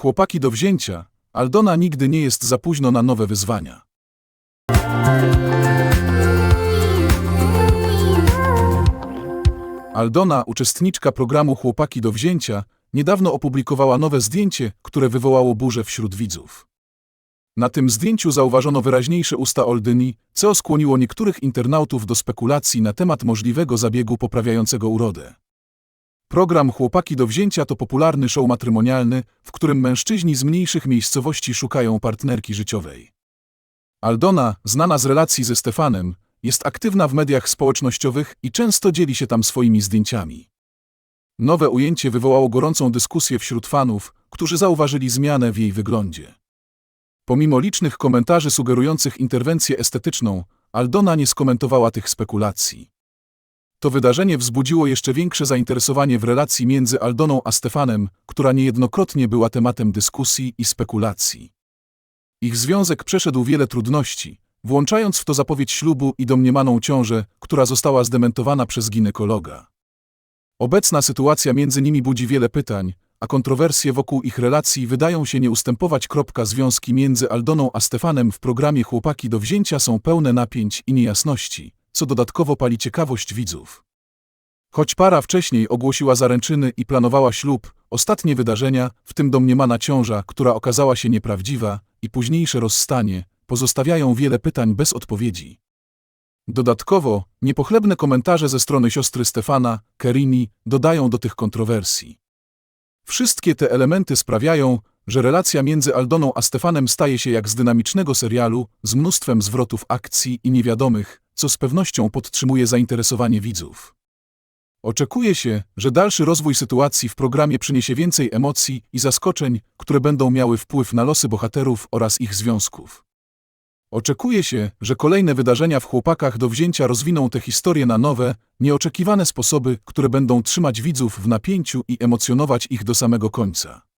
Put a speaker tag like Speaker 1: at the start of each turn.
Speaker 1: Chłopaki do wzięcia. Aldona nigdy nie jest za późno na nowe wyzwania. Aldona, uczestniczka programu Chłopaki do wzięcia, niedawno opublikowała nowe zdjęcie, które wywołało burzę wśród widzów. Na tym zdjęciu zauważono wyraźniejsze usta Oldyni, co skłoniło niektórych internautów do spekulacji na temat możliwego zabiegu poprawiającego urodę. Program Chłopaki do wzięcia to popularny show matrymonialny, w którym mężczyźni z mniejszych miejscowości szukają partnerki życiowej. Aldona, znana z relacji ze Stefanem, jest aktywna w mediach społecznościowych i często dzieli się tam swoimi zdjęciami. Nowe ujęcie wywołało gorącą dyskusję wśród fanów, którzy zauważyli zmianę w jej wyglądzie. Pomimo licznych komentarzy sugerujących interwencję estetyczną, Aldona nie skomentowała tych spekulacji. To wydarzenie wzbudziło jeszcze większe zainteresowanie w relacji między Aldoną a Stefanem, która niejednokrotnie była tematem dyskusji i spekulacji. Ich związek przeszedł wiele trudności, włączając w to zapowiedź ślubu i domniemaną ciążę, która została zdementowana przez ginekologa. Obecna sytuacja między nimi budzi wiele pytań, a kontrowersje wokół ich relacji wydają się nie ustępować. Kropka związki między Aldoną a Stefanem w programie Chłopaki do wzięcia są pełne napięć i niejasności, co dodatkowo pali ciekawość widzów. Choć para wcześniej ogłosiła zaręczyny i planowała ślub, ostatnie wydarzenia, w tym domniemana ciąża, która okazała się nieprawdziwa, i późniejsze rozstanie, pozostawiają wiele pytań bez odpowiedzi. Dodatkowo, niepochlebne komentarze ze strony siostry Stefana, Kerini, dodają do tych kontrowersji. Wszystkie te elementy sprawiają, że relacja między Aldoną a Stefanem staje się jak z dynamicznego serialu, z mnóstwem zwrotów akcji i niewiadomych, co z pewnością podtrzymuje zainteresowanie widzów. Oczekuje się, że dalszy rozwój sytuacji w programie przyniesie więcej emocji i zaskoczeń, które będą miały wpływ na losy bohaterów oraz ich związków. Oczekuje się, że kolejne wydarzenia w chłopakach do wzięcia rozwiną tę historię na nowe, nieoczekiwane sposoby, które będą trzymać widzów w napięciu i emocjonować ich do samego końca.